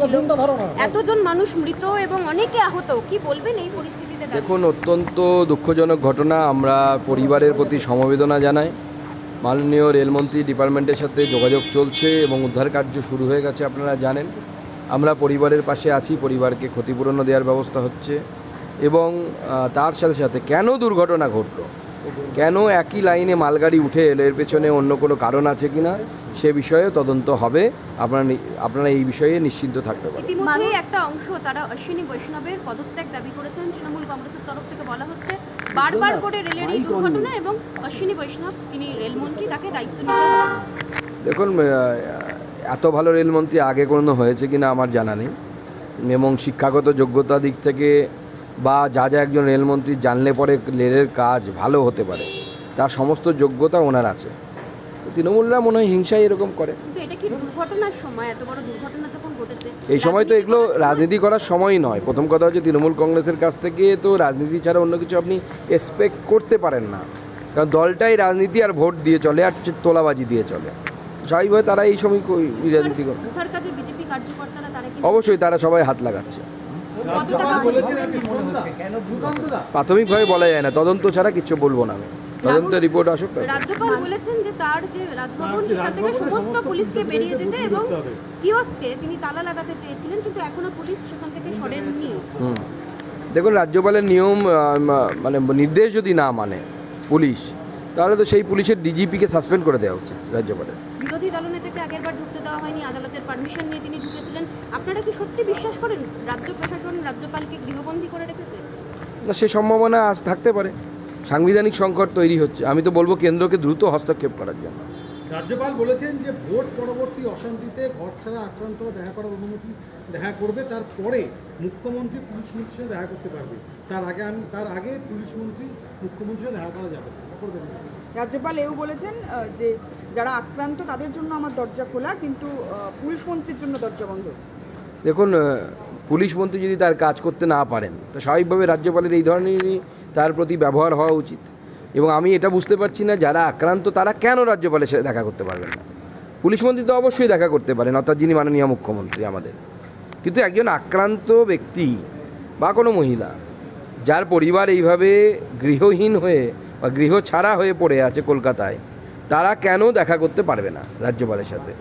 হয়েছিল এতজন মানুষ মৃত এবং অনেকে আহত কি বলবেন এই পরিস্থিতিতে? দেখুন অত্যন্ত দুঃখজনক ঘটনা আমরা পরিবারের প্রতি সমবেদনা জানাই। মাননীয় রেলমন্ত্রী ডিপার্টমেন্টের সাথে যোগাযোগ চলছে এবং উদ্ধার কার্য শুরু হয়ে গেছে আপনারা জানেন। আমরা পরিবারের পাশে আছি পরিবারকে ক্ষতিপূরণও দেওয়ার ব্যবস্থা হচ্ছে। এবং তার সাথে সাথে কেন দুর্ঘটনা ঘটলো? কেন একই লাইনে মালগাড়ি উঠে এলো? এর পেছনে অন্য কোনো কারণ আছে কিনা? সে বিষয়ে তদন্ত হবে। আপনারা আপনারা এই বিষয়ে নিশ্চিন্ত থাকতে পারেন। ইতিমধ্যেই একটা অংশ তারা অশ্বিনী বৈষ্ণবের পদত্যাগ দাবি করেছেন। তৃণমূল কংগ্রেসের তরফ থেকে বলা হচ্ছে বারবার করে রেলের এই দুর্ঘটনা এবং অশ্বিনী বৈষ্ণব তিনি রেলমন্ত্রী তাকে দায়িত্ব নিতে দেখুন এত ভালো রেলমন্ত্রী আগে কোনো হয়েছে কিনা আমার জানা নেই। এবং শিক্ষাগত যোগ্যতা দিক থেকে বা যা যা একজন রেলমন্ত্রী জানলে পরে রেলের কাজ ভালো হতে পারে তার সমস্ত যোগ্যতা ওনার আছে। তৃণমূলরা মনে হয় হিংসায় এরকম করে। এই সময় তো এগুলো রাজনীতি করার সময় নয়। প্রথম কথা হচ্ছে তৃণমূল কংগ্রেসের কাছ থেকে তো রাজনীতি ছাড়া অন্য কিছু আপনি এক্সপেক্ট করতে পারেন না। কারণ দলটাই রাজনীতি আর ভোট দিয়ে চলে আর তোলাবাজি দিয়ে চলে। স্বাভাবিকভাবে তারা এই সময় কই- রাজনীতি করে অবশ্যই তারা সবাই হাত লাগাচ্ছে। প্রাথমিকভাবে বলা যায় না তদন্ত ছাড়া কিছু বলব না আমি। তদন্ত রিপোর্ট আসুক রাজ্যপাল বলেছেন যে তার যে রাজভবন সেখান থেকে সমস্ত পুলিশকে বেরিয়ে যেতে এবং কিওস্কে তিনি তালা লাগাতে চেয়েছিলেন কিন্তু এখনও পুলিশ সেখান থেকে সরেননি। দেখুন রাজ্যপালের নিয়ম মানে নির্দেশ যদি না মানে পুলিশ তাহলে তো সেই পুলিশের ডিজিপিকে সাসপেন্ড করে দেওয়া উচিত রাজ্যপালের। বিরোধী দলনেতাকে আগের বার ঢুকতে দেওয়া হয়নি আদালতের পারমিশন নিয়ে তিনি ঢুকেছিলেন। আপনারা কি সত্যি বিশ্বাস করেন রাজ্য প্রশাসন রাজ্যপালকে গৃহবন্দী করে রেখেছে? না সে সম্ভাবনা আজ থাকতে পারে। সাংবিধানিক সংকট তৈরি হচ্ছে। আমি তো বলব কেন্দ্রকে দ্রুত হস্তক্ষেপ করার জন্য। রাজ্যপাল বলেছেন যে ভোট পরবর্তী অশান্তিতে ঘর ছাড়া আক্রান্ত দেখা করার অনুমতি দেখা করবে। তারপরে মুখ্যমন্ত্রী পুলিশ মন্ত্রীর সাথে দেখা করতে পারবে। তার আগে আমি তার আগে পুলিশ মন্ত্রী মুখ্যমন্ত্রীর সাথে দেখা করা যাবে। করবেন রাজ্যপাল এও বলেছেন যে যারা আক্রান্ত তাদের জন্য আমার দরজা খোলা কিন্তু পুলিশ মন্ত্রীর জন্য দরজা বন্ধ। দেখুন পুলিশ মন্ত্রী যদি তার কাজ করতে না পারেন, তো স্বাভাবিকভাবে রাজ্যপালের এই ধরনেরই তার প্রতি ব্যবহার হওয়া উচিত। এবং আমি এটা বুঝতে পারছি না, যারা আক্রান্ত তারা কেন রাজ্যপালের সাথে দেখা করতে পারবেন না? পুলিশ মন্ত্রী তো অবশ্যই দেখা করতে পারেন, অর্থাৎ যিনি মাননীয় মুখ্যমন্ত্রী আমাদের। কিন্তু একজন আক্রান্ত ব্যক্তি বা কোনো মহিলা, যার পরিবার এইভাবে গৃহহীন হয়ে বা গৃহ ছাড়া হয়ে পড়ে আছে কলকাতায়, তারা কেন দেখা করতে পারবে না রাজ্যপালের সাথে?